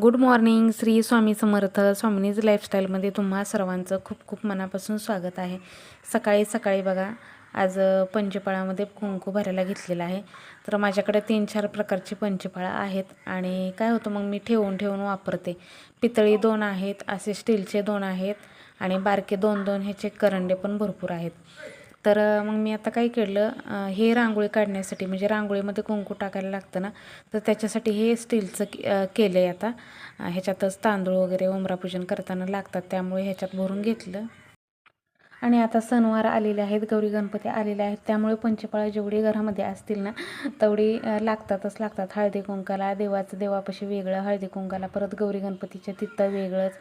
Good morning Shri Swami Samarth स्वामिनीज लाईफस्टाईलमध्ये तुम्हा सर्वांचं खूप खूप मनापासून स्वागत आहे. सकाळी सकाळी बघा आज अ, पंचफळामध्ये कुंकू भरायला घेतलेला आहे. तर माझ्याकडे तीन चार प्रकारची पंचफळं आहेत आणि काय होतं मग मी ठेवून ठेवून वापरते. पितळी दोन आहेत असे स्टीलचे दोन आहेत आणि बारके दोन दोन ह्याचे करंडे पण भरपूर आहेत. तर मग मी आता काय केलं हे रांगोळी काढण्यासाठी म्हणजे रांगोळीमध्ये कुंकू टाकायला लागतं ना तर त्याच्यासाठी हे स्टीलचं केलं आहे आता. ह्याच्यातच तांदूळ वगैरे उमरापूजन करताना लागतात त्यामुळे ह्याच्यात भरून घेतलं. आणि आता सणवार आलेले आहेत गौरी गणपती आलेले आहेत त्यामुळे पंचपाळा जेवढी घरामध्ये असतील ना तेवढी लागतातच लागतात. हळदी कुंकाला देवाचं देवापाशी वेगळं हळदी कुंकाला परत गौरी गणपतीच्या तिथं वेगळंच.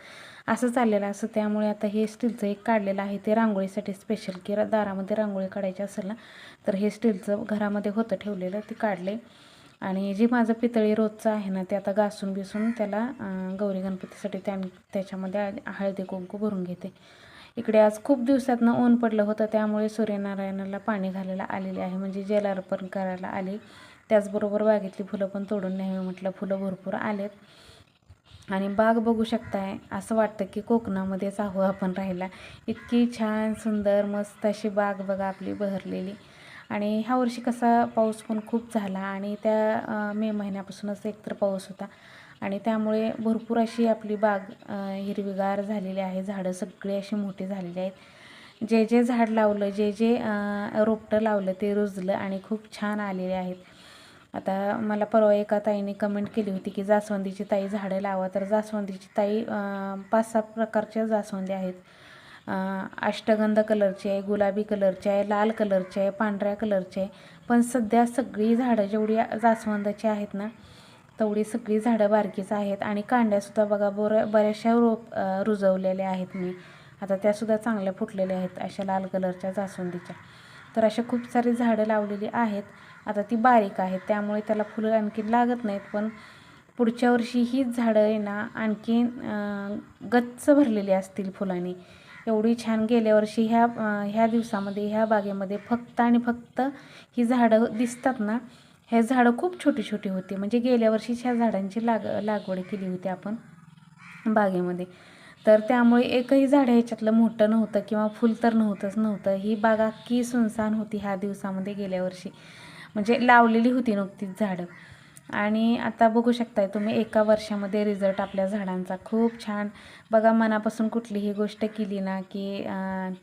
असं चाललेलं असं त्यामुळे आता हे स्टीलचं एक काढलेलं आहे. ते रांगोळीसाठी स्पेशल की दारामध्ये रांगोळी काढायची असेल ना तर हे स्टीलचं घरामध्ये होतं ठेवलेलं ते काढले. आणि जे माझं पितळी रोजचं आहे ना ते आता घासून बिसून त्याला गौरी गणपतीसाठी त्या त्याच्यामध्ये हळदी कुंकू भरून घेते. इकडे आज खूप दिवसातनं ऊन पडलं होतं त्यामुळे सूर्यनारायणाला पाणी घालायला आलेले आहे. म्हणजे जलार्पण करायला आले त्याचबरोबर बागेतली फुलं पण तोडून न्यावी म्हटलं. फुलं भरपूर आलेत. आणि बाग बघू शकताय. असं वाटतं की कोकणामध्येच आहो आपण राहिला. इतकी छान सुंदर मस्त अशी बाग बघा आपली बहरलेली. आणि ह्या वर्षी कसा पाऊस पण खूप झाला आणि त्या मे महिन्यापासूनच एकतर पाऊस होता. आणि त्यामुळे भरपूर अशी आपली बाग हिरवीगार झालेली आहे. झाडं सगळी अशी मोठी झालेली आहेत. जे जे झाड लावलं जे जे रोपटं लावलं ते रुजलं आणि खूप छान आलेले आहेत. आता मला परवा एका ताईने कमेंट केली होती की जास्वंदीची ताई झाडं लावा. तर जास्वंदीची ताई पाच सहा प्रकारच्या जास्वंदी आहेत. अष्टगंध कलरची आहे गुलाबी कलरची आहे लाल कलरची आहे पांढऱ्या कलरची आहे. पण सध्या सगळी झाडं जेवढी जास्वंदाची आहेत ना तेवढी सगळी झाडं बारकीच आहेत. आणि कांड्यासुद्धा बघा बरं बऱ्याचशा रोप रुजवलेल्या आहेत मी. आता त्यासुद्धा चांगल्या फुटलेल्या आहेत अशा लाल कलरच्या जास्वंदीच्या. तर अशा खूप सारी झाडं लावलेली आहेत. आता ती बारीक आहेत त्यामुळे त्याला फुलं आणखी लागत नाहीत पण पुढच्या वर्षी हीच झाडं आहे ना आणखीन गच्च भरलेली असतील फुलांनी. एवढी छान गेल्या वर्षी ह्या ह्या दिवसामध्ये ह्या बागेमध्ये फक्त आणि फक्त ही झाडं दिसतात ना हे झाडं खूप छोटी छोटी होती. म्हणजे गेल्या वर्षीच ह्या झाडांची लाग लागवड केली होती आपण बागेमध्ये. तर त्यामुळे एकही झाड ह्याच्यातलं मोठं नव्हतं किंवा फुल तर नव्हतंच नव्हतं. ही बाग अख्खी सुनसान होती ह्या दिवसामध्ये गेल्या वर्षी. म्हणजे लावलेली होती नुकतीच झाडं. आणि आता बघू शकताय तुम्ही एका वर्षामध्ये रिझल्ट आपल्या झाडांचा. खूप छान. बघा मनापासून कुठलीही गोष्ट केली ना की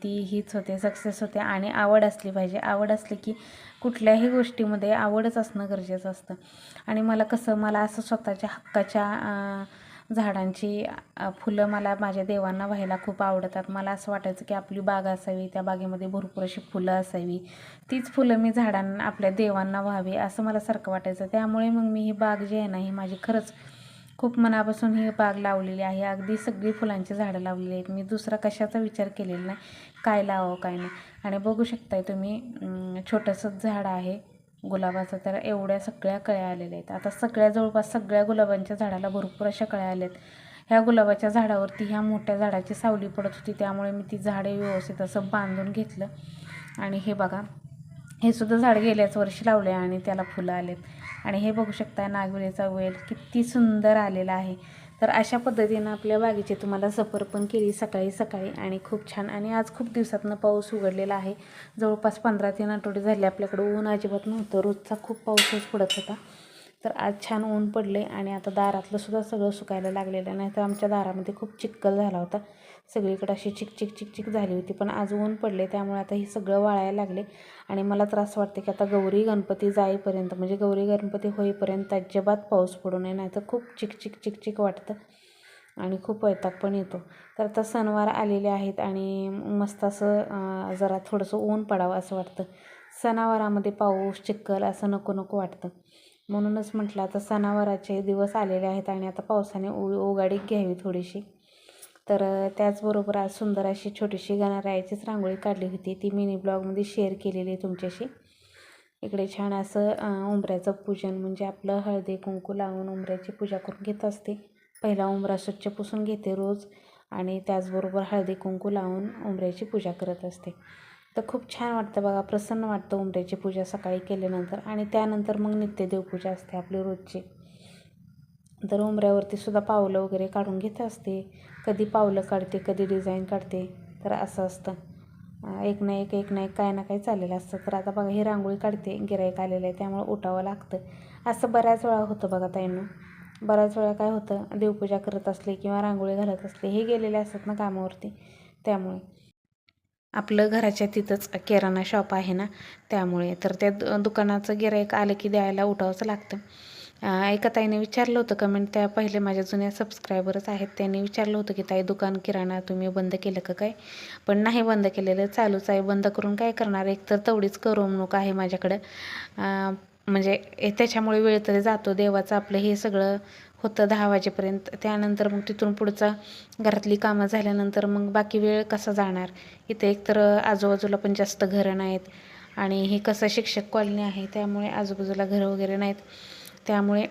ती हीच होते सक्सेस होते आणि आवड असली पाहिजे. आवड असली की कुठल्याही गोष्टीमध्ये आवडच असणं गरजेचं असतं. आणि मला कसं मला असं स्वतःच्या हक्काच्या झाडांची फुलं मला माझ्या देवांना व्हायला खूप आवडतात. मला असं वाटायचं की आपली बाग असावी त्या बागेमध्ये भरपूर अशी फुलं असावी. तीच फुलं मी झाडांना आपल्या देवांना व्हावी असं मला सारखं वाटायचं. त्यामुळे मग मी ही बाग जी आहे ना ही माझी खरंच खूप मनापासून ही बाग लावलेली आहे. अगदी सगळी फुलांची झाडं लावलेली आहेत. मी दुसरा कशाचा विचार केलेला नाही. काय लावावं काय नाही. आणि बघू शकताय तुम्ही छोटंसंच झाड आहे. गुलाबाचं तर एवढ्या सगळ्या कळ्या आलेल्या आहेत. आता सगळ्या जवळपास सगळ्या गुलाबांच्या झाडाला भरपूर अशा कळ्या आल्या आहेत ह्या गुलाबाच्या झाडावरती ह्या मोठ्या झाडाची सावली पडत होती. त्यामुळे मी ती झाडे व्यवस्थित असं बांधून घेतलं. आणि हे बघा हे सुद्धा झाड गेल्याच वर्षी लावले आणि त्याला फुलं आलेत. आणि हे बघू शकता नागवेलीचा वेल किती सुंदर आलेला आहे. तर अशा पद्धतीनं आपल्या बागेची तुम्हाला सफर पण केली सकाळी सकाळी आणि खूप छान. आणि आज खूप दिवसातनं पाऊस उघडलेला आहे. जवळपास पंधरा तीन आठवडे झाले आपल्याकडं ऊन अजिबात नव्हतं. रोजचा खूप पाऊसच पडत होता. तर आज छान ऊन पडले आणि आता दारातलं सुद्धा सगळं सुकायला लागलेलं नाही तर आमच्या दारामध्ये खूप चिक्कल झाला होता. सगळीकडे अशी चिक चिक चिक चिक झाली होती. पण आज ऊन पडले त्यामुळे आता हे सगळं वाळायला लागले. आणि मला त्रास वाटते की आता गौरी गणपती जाईपर्यंत म्हणजे गौरी गणपती होईपर्यंत अजिबात पाऊस पडू नये नाही तर खूप चिक चिक चिक चिक वाटतं आणि खूप वैताग पण येतो. तर आता सणवार आलेले आहेत आणि मस्त असं जरा थोडंसं ऊन पडावं असं वाटतं. सणावारामध्ये पाऊस चिखल असं नको नको वाटतं. म्हणूनच म्हटलं आता सणावाराचे दिवस आलेले आहेत आणि आता पावसाने उ उगाडी घ्यावी थोडीशी. तर त्याचबरोबर आज सुंदर अशी छोटीशी गणरायाचीच रांगोळी काढली होती. ती मिनी ब्लॉगमध्ये शेअर केलेली आहे तुमच्याशी. इकडे छान असं उंबऱ्याचं पूजन म्हणजे आपलं हळदी कुंकू लावून उंबऱ्याची पूजा करून घेत असते. पहिला उंबरा स्वच्छ पुसून घेते रोज आणि त्याचबरोबर हळदी कुंकू लावून उंबऱ्याची पूजा करत असते. तर खूप छान वाटतं बघा प्रसन्न वाटतं उंबऱ्याची पूजा सकाळी केल्यानंतर. आणि त्यानंतर मग नित्यदेवपूजा असते आपली रोजची. तर उंबऱ्यावरती सुद्धा पावलं वगैरे काढून घेत असते. कधी पावलं काढते कधी डिझाईन काढते तर असं असतं. एक ना एक एक ना एक काय ना काय चाललेलं असतं. तर आता बघा ही रांगोळी काढते गिराईक आलेलं आहे त्यामुळे उठावं लागतं. असं बऱ्याच वेळा होतं बघा ताईंना. बऱ्याच वेळा काय होतं देवपूजा करत असले किंवा रांगोळी घालत असले हे गेलेले असतात ना कामावरती. त्यामुळे आपलं घराच्या तिथंच किराणा शॉप आहे ना त्यामुळे. तर त्या दुकानाचं गिरायक आलं की द्यायला उठावंच लागतं. एका ताईने विचारलं होतं कमेंट त्या पहिले माझ्या जुन्या सबस्क्रायबरच आहेत. त्यांनी विचारलं होतं की ताई दुकान किराणा तुम्ही बंद केलं का काय? पण नाही बंद केलेलं चालूच आहे. बंद करून काय करणार? एक तर तेवढीच करमणूक आहे माझ्याकडं. म्हणजे त्याच्यामुळे वेळ तरी जातो. देवाचं आपलं हे सगळं होतं दहा वाजेपर्यंत. त्यानंतर मग तिथून पुढचा घरातली कामं झाल्यानंतर मग बाकी वेळ कसा जाणार? इथे एकतर आजूबाजूला पण जास्त घरं नाहीत. आणि हे कसं शिक्षक कॉलनी आहे त्यामुळे आजूबाजूला घरं वगैरे नाहीत. त्यामुळे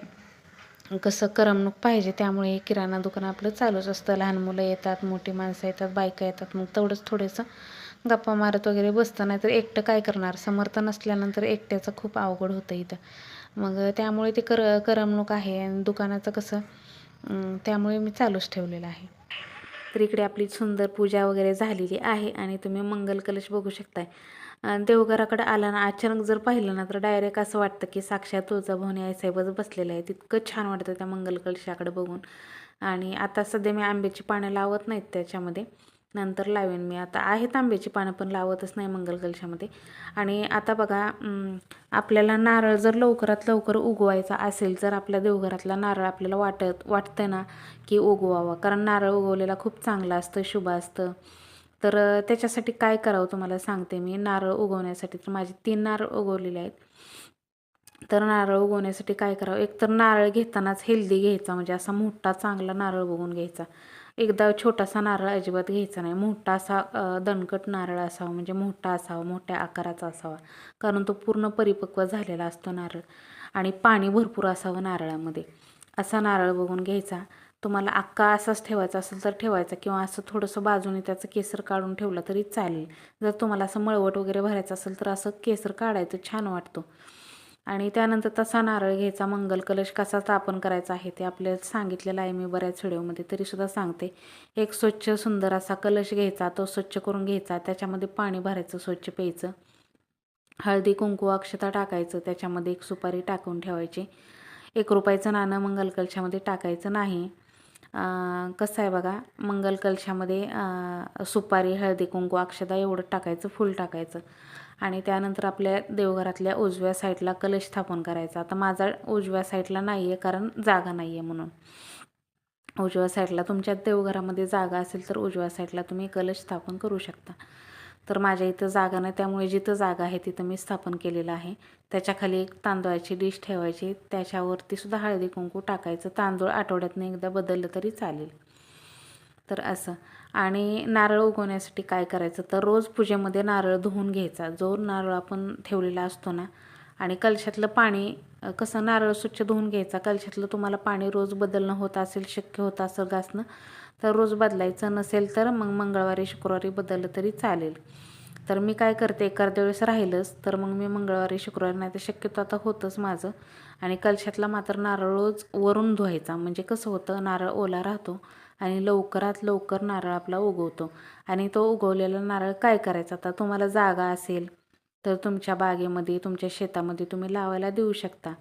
कसं करमणूक पाहिजे त्यामुळे हे किराणा दुकान आपलं चालूच असतं. लहान मुलं येतात मोठी माणसं येतात बायका येतात. मग तेवढंच थोडंसं गप्पा मारत वगैरे बसतं. नाही तर एकटं काय करणार? समर्थ नसल्यानंतर एकट्याचं खूप अवघड होतं इथं. मग त्यामुळे ते कर करमणूक आहे आणि दुकानाचं कसं त्यामुळे मी चालूच ठेवलेलं आहे. तर इकडे आपली सुंदर पूजा वगैरे झालेली आहे आणि तुम्ही मंगल कलश बघू शकताय. आणि देवघराकडे आला ना अचानक जर पाहिलं ना तर डायरेक्ट असं वाटतं की साक्षात तुळजाभवानी आईसाहेबच बसलेलं आहे तितकं छान वाटतं त्या मंगल कलशाकडे बघून. आणि आता सध्या मी आंब्याची पानं लावत नाहीत त्याच्यामध्ये. नंतर लावेन मी. आता आहेत आंब्याची पानं पण लावतच नाही मंगल कलशामध्ये. आणि आता बघा आपल्याला नारळ जर लवकरात लवकर उगवायचा असेल जर आपल्या देवघरातला नारळ आपल्याला वाटत वाटतं ना की उगवावा. कारण नारळ उगवलेला खूप चांगलं असतं शुभ असतं. तर त्याच्यासाठी काय करावं तुम्हाला सांगते मी. नारळ उगवण्यासाठी तर माझे तीन नारळ उगवलेले आहेत. तर नारळ उगवण्यासाठी काय करावं? एक तर नारळ घेतानाच हेल्दी घ्यायचा म्हणजे असा मोठा चांगला नारळ बघून घ्यायचा. एकदा छोटासा नारळ अजिबात घ्यायचा नाही. मोठा असा दणकट नारळ असावा म्हणजे मोठा असावा मोठ्या आकाराचा असावा. कारण तो पूर्ण परिपक्व झालेला असतो नारळ. आणि पाणी भरपूर असावं नारळामध्ये. असा नारळ बघून घ्यायचा. तुम्हाला अक्का असाच ठेवायचा असेल तर ठेवायचा किंवा असं थोडंसं बाजूने त्याचं केसर काढून ठेवलं तरी चालेल. जर तुम्हाला असं मळवट वगैरे भरायचं असेल तर असं केसर काढायचं छान वाटतो. आणि त्यानंतर तसा नारळ घ्यायचा मंगल कलश कसा स्थापन करायचा आहे ते आपल्याला सांगितलेलं आहे मी बऱ्याच व्हिडिओमध्ये तरीसुद्धा सांगते. एक स्वच्छ सुंदर असा कलश घ्यायचा तो स्वच्छ करून घ्यायचा त्याच्यामध्ये पाणी भरायचं स्वच्छ प्यायचं. हळदी कुंकू अक्षता टाकायचं त्याच्यामध्ये एक सुपारी टाकून ठेवायची. एक रुपयाचं नाणं मंगल कलशामध्ये टाकायचं नाही. कसं आहे बघा मंगल कलशामध्ये सुपारी हळदी कुंकू अक्षदा एवढं टाकायचं फुल टाकायचं. आणि त्यानंतर आपल्या देवघरातल्या उजव्या साईडला कलश स्थापन करायचा. आता माझा उजव्या साईडला नाही आहे कारण जागा नाही आहे म्हणून. उजव्या साईडला तुमच्या देवघरामध्ये जागा असेल तर उजव्या साईडला तुम्ही कलश स्थापन करू शकता. तर माझ्या इथं जागा नाही. त्यामुळे जिथं जागा आहे तिथं मी स्थापन केलेलं आहे. त्याच्याखाली एक तांदळाची डिश ठेवायची. त्याच्यावरती सुद्धा हळदी कुंकू टाकायचं. तांदूळ आठवड्यातनं एकदा बदललं तरी चालेल. तर असं. आणि नारळ उगवण्यासाठी काय करायचं? तर रोज पूजेमध्ये नारळ धुवून घ्यायचा. जो नारळ आपण ठेवलेला असतो ना आणि कलशातलं पाणी कसं नारळ स्वच्छ धुवून घ्यायचा? कलशातलं तुम्हाला पाणी रोज बदलणं होत असेल शक्य होत असेल घासणं तर रोज बदलायचं नसेल तर मग मंगळवारी शुक्रवारी बदललं तरी चालेल. तर मी काय करते एखाद्या वेळेस राहिलंच तर मग मी मंगळवारी शुक्रवारी नाही तर शक्यतो आता होतंच माझं. आणि कलशातला मात्र नारळ रोज वरून धुवायचा. म्हणजे कसं होतं नारळ ओला राहतो आणि लवकरात लवकर नारळ आपला उगवतो. आणि तो उगवलेला नारळ काय करायचा? आता तुम्हाला जागा असेल तर तुमच्या बागेमध्ये तुमच्या शेतामध्ये तुम्ही लावायला देऊ शकता.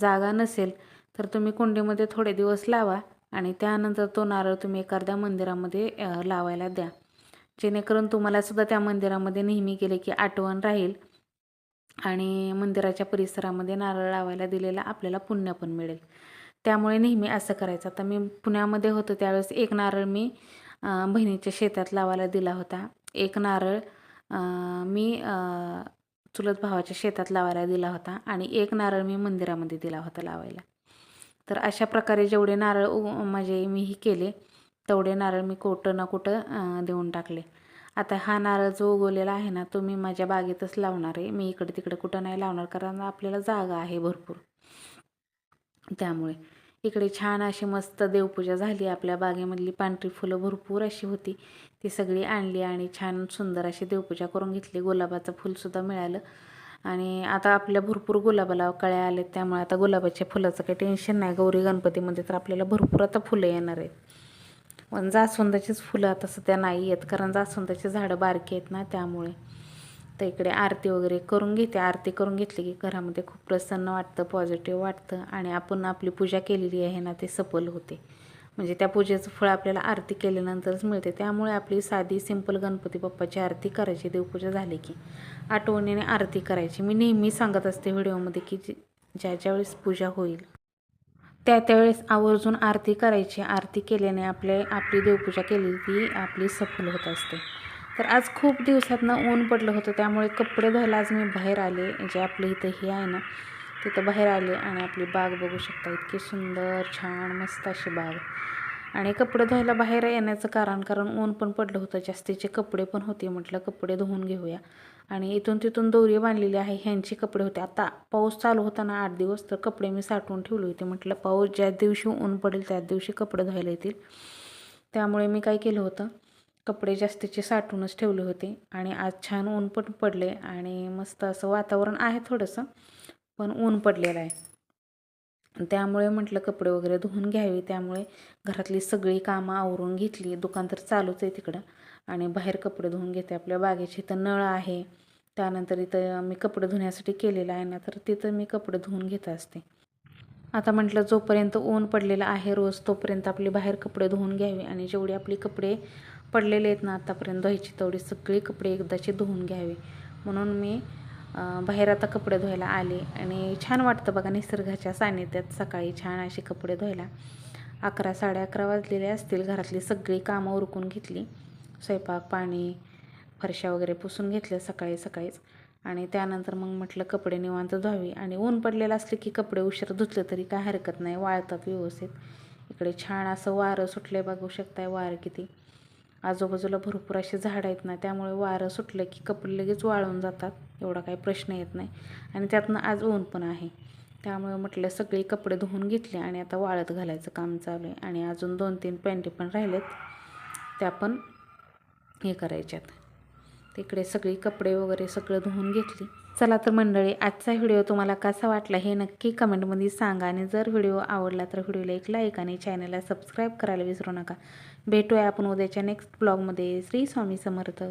जागा नसेल तर तुम्ही कुंडीमध्ये थोडे दिवस लावा. आणि त्यानंतर तो नारळ तुम्ही एखाद्या मंदिरामध्ये लावायला द्या. जेणेकरून तुम्हाला सुद्धा त्या मंदिरामध्ये नेहमी गेले की आठवण राहील आणि मंदिराच्या परिसरामध्ये नारळ लावायला दिलेला आपल्याला पुण्य पण मिळेल. त्यामुळे नेहमी असं करायचं. आता मी पुण्यामध्ये होतो त्यावेळेस एक नारळ मी बहिणीच्या शेतात लावायला दिला होता. एक नारळ मी चुलत भावाच्या शेतात लावायला दिला होता आणि एक नारळ मी मंदिरामध्ये दिला होता लावायला. तर अशा प्रकारे जेवढे नारळ उ म्हणजे मी ही केले तेवढे नारळ मी कुठं ना कुठं देऊन टाकले. आता हा नारळ जो उगवलेला आहे ना तो मी माझ्या बागेतच लावणार आहे. मी इकडे तिकडे कुठं नाही लावणार कारण आपल्याला जागा आहे भरपूर. त्यामुळे इकडे छान अशी मस्त देवपूजा झाली. आपल्या बागेमधली पांढरी फुलं भरपूर अशी होती. ती सगळी आणली आणि छान सुंदर अशी देवपूजा करून घेतली. गुलाबाचं फुलसुद्धा मिळालं. आणि आता आपल्या भरपूर गुलाबाला कळ्या आलेत त्यामुळे आता गुलाबाच्या फुलाचं काही टेन्शन नाही. गौरी गणपतीमध्ये तर आपल्याला भरपूर आता फुलं येणार आहेत. पण जास्वंदाचीच फुलं आता सध्या नाही आहेत कारण जास्वंदाची झाडं बारकी आहेत ना त्यामुळे. तर इकडे आरती वगैरे करून घेते. आरती करून घेतली की घरामध्ये खूप प्रसन्न वाटतं पॉझिटिव्ह वाटतं आणि आपण आपली पूजा केलेली आहे ना ते सफल होते. म्हणजे त्या पूजेचं फळ आपल्याला आरती केल्यानंतरच मिळते. त्यामुळे आपली साधी सिंपल गणपती बाप्पाची आरती करायची. देवपूजा झाली की आठवणीने आरती करायची. मी नेहमी सांगत असते व्हिडिओमध्ये की ज्या ज्या वेळेस पूजा होईल त्या त्यावेळेस आवर्जून आरती करायची. आरती केल्याने आपले आपली देवपूजा केली ती आपली सफल होत असते. तर आज खूप दिवसातनं ऊन पडलं होतं. त्यामुळे कपडे धुवायला आज मी बाहेर आले. जे आपले इथं हे आहे ना तिथं बाहेर आले आणि आपली बाग बघू शकता. इतकी सुंदर छान मस्त अशी बाग. आणि कपडे धुवायला बाहेर येण्याचं कारण कारण ऊन पण पडलं होतं. जास्तीचे कपडे पण होते. म्हटलं कपडे धुवून घेऊया. आणि इथून तिथून दोरी बांधलेली आहे. ह्यांचे कपडे होते. आता पाऊस चालू होता ना आठ दिवस तर कपडे मी साठवून ठेवले होते. म्हटलं पाऊस ज्या दिवशी ऊन पडेल त्याच दिवशी कपडे धुवायला येतील. त्यामुळे मी काय केलं होतं? कपडे जास्तीचे साठवूनच ठेवले होते. आणि आज छान ऊन पण पडले आणि मस्त असं वातावरण आहे थोडंसं. पण ऊन पडलेलं आहे. त्यामुळे म्हटलं कपडे वगैरे धुवून घ्यावी. त्यामुळे घरातली सगळी कामं आवरून घेतली. दुकान तर चालूच आहे तिकडं. आणि बाहेर कपडे धुवून घेते. आपल्या बागेची इथं नळ आहे. त्यानंतर इथं मी कपडे धुण्यासाठी केलेलं आहे ना तर तिथं मी कपडे धुवून घेत असते. आता म्हटलं जोपर्यंत ऊन पडलेलं आहे रोज तोपर्यंत आपली बाहेर कपडे धुवून घ्यावे. आणि जेवढे आपले कपडे पडलेले आहेत ना आतापर्यंत धुवायची तेवढी सगळी कपडे एकदाचे धुवून घ्यावे. म्हणून मी बाहेर आता कपडे धुवायला आले आणि छान वाटतं बघा निसर्गाच्या सानिध्यात सकाळी छान असे कपडे धुवायला. अकरा साडे अकरा वाजलेले असतील घरातली सगळी कामं उरकून घेतली. स्वयंपाक पाणी फरशा वगैरे पुसून घेतल्या सकाळी सकाळीच. आणि त्यानंतर मग म्हटलं कपडे निवांत धुवावी. आणि ऊन पडलेलं असले की कपडे उशीर धुतले तरी काय हरकत नाही वाळतात व्यवस्थित. इकडे छान असं वारं सुटले बघू शकताय वारं किती. आजूबाजूला भरपूर असे झाडं आहेत ना त्यामुळे वारं सुटलं की कपडे लगेच वाळून जातात एवढा काही प्रश्न येत नाही. आणि त्यातनं आज ऊन पण आहे. त्यामुळे म्हटलं सगळी कपडे धुवून घेतले आणि आता वाळत घालायचं काम चालू आहे. आणि अजून दोन तीन पॅन्टी पण राहिलेत त्या पण हे करायच्यात. तिकडे सगळी कपडे वगैरे सगळं धुवून घेतली. चला तर मंडळी आजचा व्हिडिओ तुम्हाला कसा वाटला हे नक्की कमेंटमध्ये सांगा. आणि जर व्हिडिओ आवडला तर व्हिडिओला एक लाईक आणि चॅनलला सबस्क्राईब करायला विसरू नका. भेटूया आपण उद्याच्या नेक्स्ट ब्लॉगमध्ये श्री स्वामी समर्थ.